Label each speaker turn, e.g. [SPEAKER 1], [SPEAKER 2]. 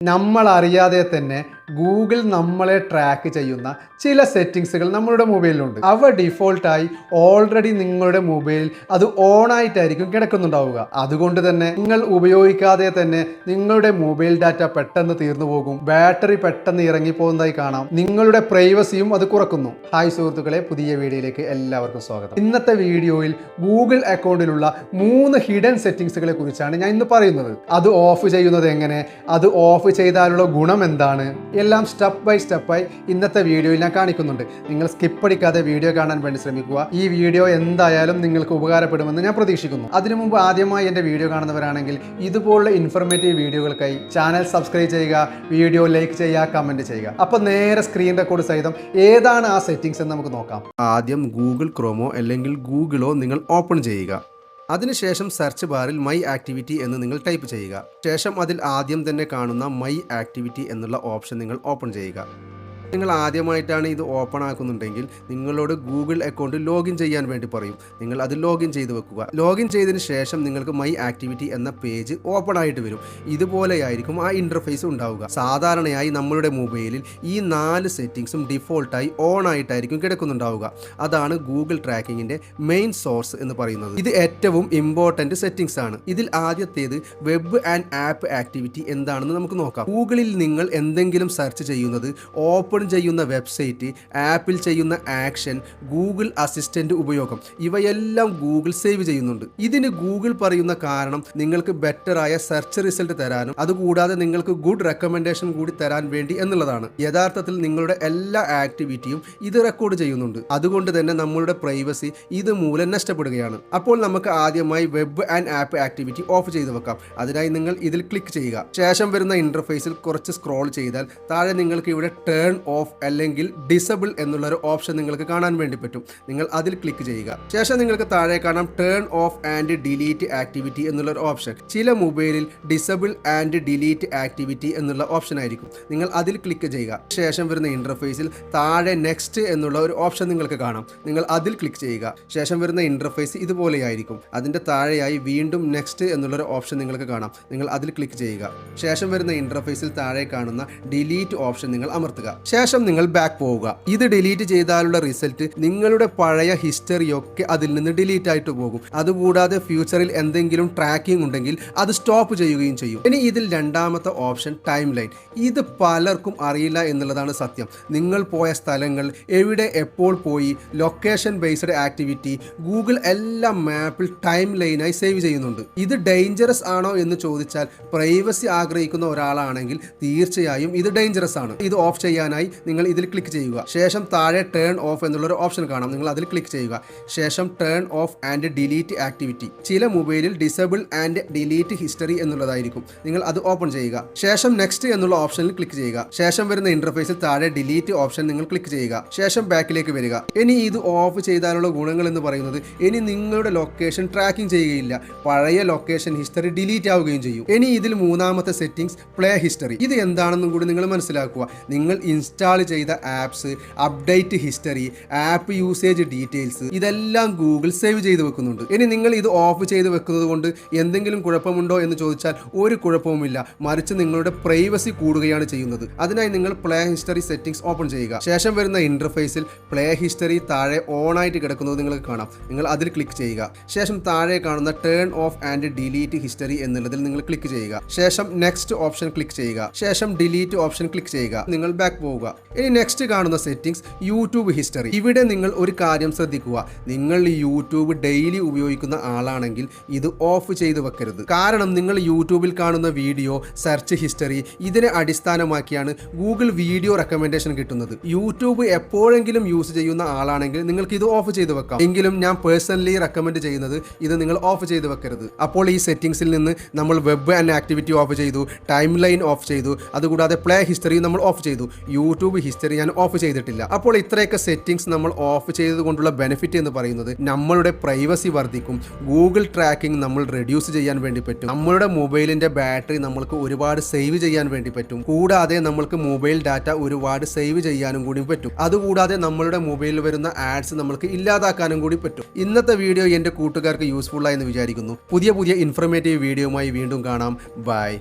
[SPEAKER 1] നമ്മൾ അറിയാതെ തന്നെ ഗൂഗിൾ നമ്മളെ ട്രാക്ക് ചെയ്യുന്ന ചില സെറ്റിങ്സുകൾ നമ്മളുടെ മൊബൈലിലുണ്ട് അവ ഡിഫോൾട്ടായി ഓൾറെഡി നിങ്ങളുടെ മൊബൈൽ അത് ഓൺ ആയിട്ടായിരിക്കും കിടക്കുന്നുണ്ടാവുക. അതുകൊണ്ട് തന്നെ നിങ്ങൾ ഉപയോഗിക്കാതെ തന്നെ നിങ്ങളുടെ മൊബൈൽ ഡാറ്റ പെട്ടെന്ന് തീർന്നു പോകും. ബാറ്ററി പെട്ടെന്ന് ഇറങ്ങി പോകുന്നതായി കാണാം. നിങ്ങളുടെ പ്രൈവസിയും അത് കുറക്കുന്നു. ഹായ് സുഹൃത്തുക്കളെ പുതിയ വീഡിയോയിലേക്ക് എല്ലാവർക്കും സ്വാഗതം. ഇന്നത്തെ വീഡിയോയിൽ ഗൂഗിൾ അക്കൗണ്ടിലുള്ള മൂന്ന് ഹിഡൻ സെറ്റിങ്സുകളെ കുറിച്ചാണ് ഞാൻ ഇന്ന് പറയുന്നത്. അത് ഓഫ് ചെയ്യുന്നത് എങ്ങനെ? അത് ഓഫ് ചെയ്താലുള്ള ഗുണം എന്താണ്? എല്ലാം സ്റ്റെപ്പ് ബൈ സ്റ്റെപ്പായി ഇന്നത്തെ വീഡിയോയിൽ ഞാൻ കാണിക്കുന്നുണ്ട്. നിങ്ങൾ സ്കിപ്പ് അടിക്കാതെ വീഡിയോ കാണാൻ വേണ്ടി ശ്രമിക്കുക. ഈ വീഡിയോ എന്തായാലും നിങ്ങൾക്ക് ഉപകാരപ്പെടുമെന്ന് ഞാൻ പ്രതീക്ഷിക്കുന്നു. അതിനു മുമ്പ് ആദ്യമായി എന്റെ വീഡിയോ കാണുന്നവരാണെങ്കിൽ ഇതുപോലുള്ള ഇൻഫർമേറ്റീവ് വീഡിയോകൾക്കായി ചാനൽ സബ്സ്ക്രൈബ് ചെയ്യുക വീഡിയോ ലൈക്ക് ചെയ്യുക കമന്റ് ചെയ്യുക. അപ്പോൾ നേരെ സ്ക്രീൻ റെക്കോർഡ് സഹിതം ഏതാണ് ആ സെറ്റിംഗ്സ് എന്ന് നമുക്ക് നോക്കാം.
[SPEAKER 2] ആദ്യം ഗൂഗിൾ ക്രോമോ അല്ലെങ്കിൽ ഗൂഗിളോ നിങ്ങൾ ഓപ്പൺ ചെയ്യുക. അതിനുശേഷം സെർച്ച് ബാറിൽ മൈ ആക്ടിവിറ്റി എന്ന് നിങ്ങൾ ടൈപ്പ് ചെയ്യുക. ശേഷം അതിൽ ആദ്യം തന്നെ കാണുന്ന മൈ ആക്ടിവിറ്റി എന്നുള്ള ഓപ്ഷൻ നിങ്ങൾ ഓപ്പൺ ചെയ്യുക. നിങ്ങൾ ആദ്യമായിട്ടാണ് ഇത് ഓപ്പൺ ആക്കുന്നുണ്ടെങ്കിൽ നിങ്ങളോട് ഗൂഗിൾ അക്കൗണ്ട് ലോഗിൻ ചെയ്യാൻ വേണ്ടി പറയും. നിങ്ങൾ അത് ലോഗിൻ ചെയ്ത് വെക്കുക. ലോഗിൻ ചെയ്തതിന് ശേഷം നിങ്ങൾക്ക് മൈ ആക്ടിവിറ്റി എന്ന പേജ് ഓപ്പൺ ആയിട്ട് വരും. ഇതുപോലെയായിരിക്കും ആ ഇന്റർഫേസ് ഉണ്ടാവുക. സാധാരണയായി നമ്മളുടെ മൊബൈലിൽ ഈ നാല് സെറ്റിങ്സും ഡിഫോൾട്ടായി ഓൺ ആയിട്ടായിരിക്കും കിടക്കുന്നുണ്ടാവുക. അതാണ് ഗൂഗിൾ ട്രാക്കിങ്ങിന്റെ മെയിൻ സോഴ്സ് എന്ന് പറയുന്നത്. ഇത് ഏറ്റവും ഇമ്പോർട്ടന്റ് സെറ്റിങ്സ് ആണ്. ഇതിൽ ആദ്യത്തേത് വെബ് ആൻഡ് ആപ്പ് ആക്ടിവിറ്റി എന്താണെന്ന് നമുക്ക് നോക്കാം. ഗൂഗിളിൽ നിങ്ങൾ എന്തെങ്കിലും സെർച്ച് ചെയ്യുന്നത് ഓപ്പൺ ചെയ്യുന്ന വെബ്സൈറ്റ് ആപ്പിൽ ചെയ്യുന്ന ആക്ഷൻ ഗൂഗിൾ അസിസ്റ്റന്റ് ഉപയോഗം ഇവയെല്ലാം ഗൂഗിൾ സേവ് ചെയ്യുന്നുണ്ട്. ഇതിന് ഗൂഗിൾ പറയുന്ന കാരണം നിങ്ങൾക്ക് ബെറ്ററായ സെർച്ച് റിസൾട്ട് തരാനും അതുകൂടാതെ നിങ്ങൾക്ക് ഗുഡ് റെക്കമെൻഡേഷൻ കൂടി തരാൻ വേണ്ടി എന്നുള്ളതാണ്. യഥാർത്ഥത്തിൽ നിങ്ങളുടെ എല്ലാ ആക്ടിവിറ്റിയും ഇത് റെക്കോർഡ് ചെയ്യുന്നുണ്ട്. അതുകൊണ്ട് തന്നെ നമ്മളുടെ പ്രൈവസി ഇത് മൂലം നഷ്ടപ്പെടുകയാണ്. അപ്പോൾ നമുക്ക് ആദ്യമായി web and app activity off ചെയ്ത് വെക്കാം. അതിനായി നിങ്ങൾ ഇതിൽ ക്ലിക്ക് ചെയ്യുക. ശേഷം വരുന്ന ഇന്റർഫേസിൽ കുറച്ച് സ്ക്രോൾ ചെയ്താൽ താഴെ നിങ്ങൾക്ക് ഇവിടെ ടേൺ ഓഫ് അല്ലെങ്കിൽ ഡിസബിൾ എന്നുള്ള ഒരു ഓപ്ഷൻ നിങ്ങൾക്ക് കാണാൻ വേണ്ടി പറ്റും. നിങ്ങൾ അതിൽ ക്ലിക്ക് ചെയ്യുക. ശേഷം നിങ്ങൾക്ക് താഴെ കാണാം turn off and delete activity എന്നുള്ള ഒരു ഓപ്ഷൻ. ചില മൊബൈലിൽ ഡിസബിൾ ആൻഡ് ഡിലീറ്റ് ആക്ടിവിറ്റി എന്നുള്ള ഓപ്ഷൻ ആയിരിക്കും. നിങ്ങൾ അതിൽ ക്ലിക്ക് ചെയ്യുക. ശേഷം വരുന്ന ഇന്റർഫേസിൽ താഴെ നെക്സ്റ്റ് എന്നുള്ള ഒരു ഓപ്ഷൻ നിങ്ങൾക്ക് കാണാം. നിങ്ങൾ അതിൽ ക്ലിക്ക് ചെയ്യുക. ശേഷം വരുന്ന ഇന്റർഫേസ് ഇതുപോലെയായിരിക്കും അതിന്റെ താഴെയായി വീണ്ടും നെക്സ്റ്റ് എന്നുള്ളൊരു ഓപ്ഷൻ നിങ്ങൾക്ക് കാണാം. നിങ്ങൾ അതിൽ ക്ലിക്ക് ചെയ്യുക. ശേഷം വരുന്ന ഇന്റർഫേസിൽ താഴെ കാണുന്ന ഡിലീറ്റ് ഓപ്ഷൻ നിങ്ങൾ അമർത്തുക. ശേഷം നിങ്ങൾ ബാക്ക് പോവുക. ഇത് ഡിലീറ്റ് ചെയ്താലുള്ള റിസൾട്ട് നിങ്ങളുടെ പഴയ ഹിസ്റ്ററി ഒക്കെ അതിൽ നിന്ന് ഡിലീറ്റ് ആയിട്ട് പോകും. അതുകൂടാതെ ഫ്യൂച്ചറിൽ എന്തെങ്കിലും ട്രാക്കിംഗ് ഉണ്ടെങ്കിൽ അത് സ്റ്റോപ്പ് ചെയ്യുകയും ചെയ്യും. ഇനി ഇതിൽ രണ്ടാമത്തെ ഓപ്ഷൻ ടൈം ലൈൻ ഇത് പലർക്കും അറിയില്ല എന്നുള്ളതാണ് സത്യം. നിങ്ങൾ പോയ സ്ഥലങ്ങൾ എവിടെ എപ്പോൾ പോയി ലൊക്കേഷൻ ബേസ്ഡ് ആക്ടിവിറ്റി ഗൂഗിൾ എല്ലാ മാപ്പിൽ ടൈം ലൈനായി സേവ് ചെയ്യുന്നുണ്ട്. ഇത് ഡേഞ്ചറസ് ആണോ എന്ന് ചോദിച്ചാൽ പ്രൈവസി ആഗ്രഹിക്കുന്ന ഒരാളാണെങ്കിൽ തീർച്ചയായും ഇത് ഡേഞ്ചറസ് ആണ്. ഇത് ഓഫ് ചെയ്യാനായി നിങ്ങൾ ഇതിൽ ക്ലിക്ക് ചെയ്യുക. ശേഷം താഴെ ടേൺ ഓഫ് എന്നുള്ളൊരു ഓപ്ഷൻ കാണാം. നിങ്ങൾ അതിൽ ക്ലിക്ക് ചെയ്യുക. ശേഷം turn off and delete activity ചില മൊബൈലിൽ ഡിസബിൾ ആൻഡ് ഡിലീറ്റ് ഹിസ്റ്ററി എന്നുള്ളതായിരിക്കും. നിങ്ങൾ അത് ഓപ്പൺ ചെയ്യുക. ശേഷം നെക്സ്റ്റ് എന്നുള്ള ഓപ്ഷനിൽ ക്ലിക്ക് ചെയ്യുക. ശേഷം വരുന്ന ഇന്റർഫേസിൽ താഴെ ഡിലീറ്റ് ഓപ്ഷൻ നിങ്ങൾ ക്ലിക്ക് ചെയ്യുക. ശേഷം ബാക്കിലേക്ക് വരിക. ഇനി ഇത് ഓഫ് ചെയ്താലുള്ള ഗുണങ്ങൾ എന്ന് പറയുന്നത് ഇനി നിങ്ങളുടെ ലൊക്കേഷൻ ട്രാക്കിംഗ് ചെയ്യുകയില്ല. പഴയ ലൊക്കേഷൻ ഹിസ്റ്ററി ഡിലീറ്റ് ആവുകയും ചെയ്യും. ഇനി ഇതിൽ മൂന്നാമത്തെ സെറ്റിംഗ്സ് പ്ലേ ഹിസ്റ്ററി ഇത് എന്താണെന്നും കൂടി നിങ്ങൾ മനസ്സിലാക്കുക. നിങ്ങൾ ഇൻസ്റ്റാൾ ചെയ്ത apps update history app usage details ഇതെല്ലാം ഗൂഗിൾ സേവ് ചെയ്ത് വെക്കുന്നുണ്ട്. ഇനി നിങ്ങൾ ഇത് ഓഫ് ചെയ്ത് വെക്കുന്നത് കൊണ്ട് എന്തെങ്കിലും കുഴപ്പമുണ്ടോ എന്ന് ചോദിച്ചാൽ ഒരു കുഴപ്പവുമില്ല. മറിച്ച് നിങ്ങളുടെ പ്രൈവസി കൂടുകയാണ് ചെയ്യുന്നത്. അതിനായി നിങ്ങൾ പ്ലേ ഹിസ്റ്ററി സെറ്റിംഗ്സ് ഓപ്പൺ ചെയ്യുക. ശേഷം വരുന്ന ഇന്റർഫേസിൽ പ്ലേ ഹിസ്റ്ററി താഴെ ഓൺ ആയിട്ട് കിടക്കുന്നത് നിങ്ങൾക്ക് കാണാം. നിങ്ങൾ അതിൽ ക്ലിക്ക് ചെയ്യുക. ശേഷം താഴെ കാണുന്ന turn off and delete history എന്നുള്ളതിൽ നിങ്ങൾ ക്ലിക്ക് ചെയ്യുക. ശേഷം നെക്സ്റ്റ് ഓപ്ഷൻ ക്ലിക്ക് ചെയ്യുക. ശേഷം ഡിലീറ്റ് ഓപ്ഷൻ ക്ലിക്ക് ചെയ്യുക. നിങ്ങൾ ബാക്ക് പോവുക. ഇനി നെക്സ്റ്റ് കാണുന്ന സെറ്റിംഗ്സ് യൂട്യൂബ് ഹിസ്റ്ററി ഇവിടെ നിങ്ങൾ ഒരു കാര്യം ശ്രദ്ധിക്കുക. നിങ്ങൾ യൂട്യൂബ് ഡെയിലി ഉപയോഗിക്കുന്ന ആളാണെങ്കിൽ ഇത് ഓഫ് ചെയ്ത് വെക്കരുത്. കാരണം നിങ്ങൾ യൂട്യൂബിൽ കാണുന്ന വീഡിയോ സെർച്ച് ഹിസ്റ്ററി ഇതിനെ അടിസ്ഥാനമാക്കിയാണ് ഗൂഗിൾ വീഡിയോ റെക്കമെൻഡേഷൻ കിട്ടുന്നത്. യൂട്യൂബ് എപ്പോഴെങ്കിലും യൂസ് ചെയ്യുന്ന ആളാണെങ്കിൽ നിങ്ങൾക്ക് ഇത് ഓഫ് ചെയ്ത് വെക്കാം. എങ്കിലും ഞാൻ പേഴ്സണലി റെക്കമെൻഡ് ചെയ്യുന്നത് ഇത് നിങ്ങൾ ഓഫ് ചെയ്ത് വെക്കരുത്. അപ്പോൾ ഈ സെറ്റിംഗ്സിൽ നിന്ന് നമ്മൾ വെബ് ആൻഡ് ആക്ടിവിറ്റി ഓഫ് ചെയ്തു ടൈം ലൈൻ ഓഫ് ചെയ്തു അതുകൂടാതെ പ്ലേ ഹിസ്റ്ററി നമ്മൾ ഓഫ് ചെയ്തു. യൂട്യൂബ് ഹിസ്റ്ററി ഞാൻ ഓഫ് ചെയ്തിട്ടില്ല. അപ്പോൾ ഇത്രയൊക്കെ സെറ്റിംഗ്സ് നമ്മൾ ഓഫ് ചെയ്തുകൊണ്ടുള്ള ബെനിഫിറ്റ് എന്ന് പറയുന്നത് നമ്മളുടെ പ്രൈവസി വർദ്ധിക്കും. ഗൂഗിൾ ട്രാക്കിംഗ് നമ്മൾ റെഡ്യൂസ് ചെയ്യാൻ വേണ്ടി പറ്റും. നമ്മളുടെ മൊബൈലിന്റെ ബാറ്ററി നമ്മൾക്ക് ഒരുപാട് സേവ് ചെയ്യാൻ വേണ്ടി പറ്റും. കൂടാതെ നമ്മൾക്ക് മൊബൈൽ ഡാറ്റ ഒരുപാട് സേവ് ചെയ്യാനും കൂടി പറ്റും. അതുകൂടാതെ നമ്മളുടെ മൊബൈലിൽ വരുന്ന ആഡ്സ് നമ്മൾക്ക് ഇല്ലാതാക്കാനും കൂടി പറ്റും. ഇന്നത്തെ വീഡിയോ എന്റെ കൂട്ടുകാർക്ക് യൂസ്ഫുൾ ആയെന്ന് വിചാരിക്കുന്നു. പുതിയ പുതിയ ഇൻഫർമേറ്റീവ് വീഡിയോയുമായി വീണ്ടും കാണാം. ബൈ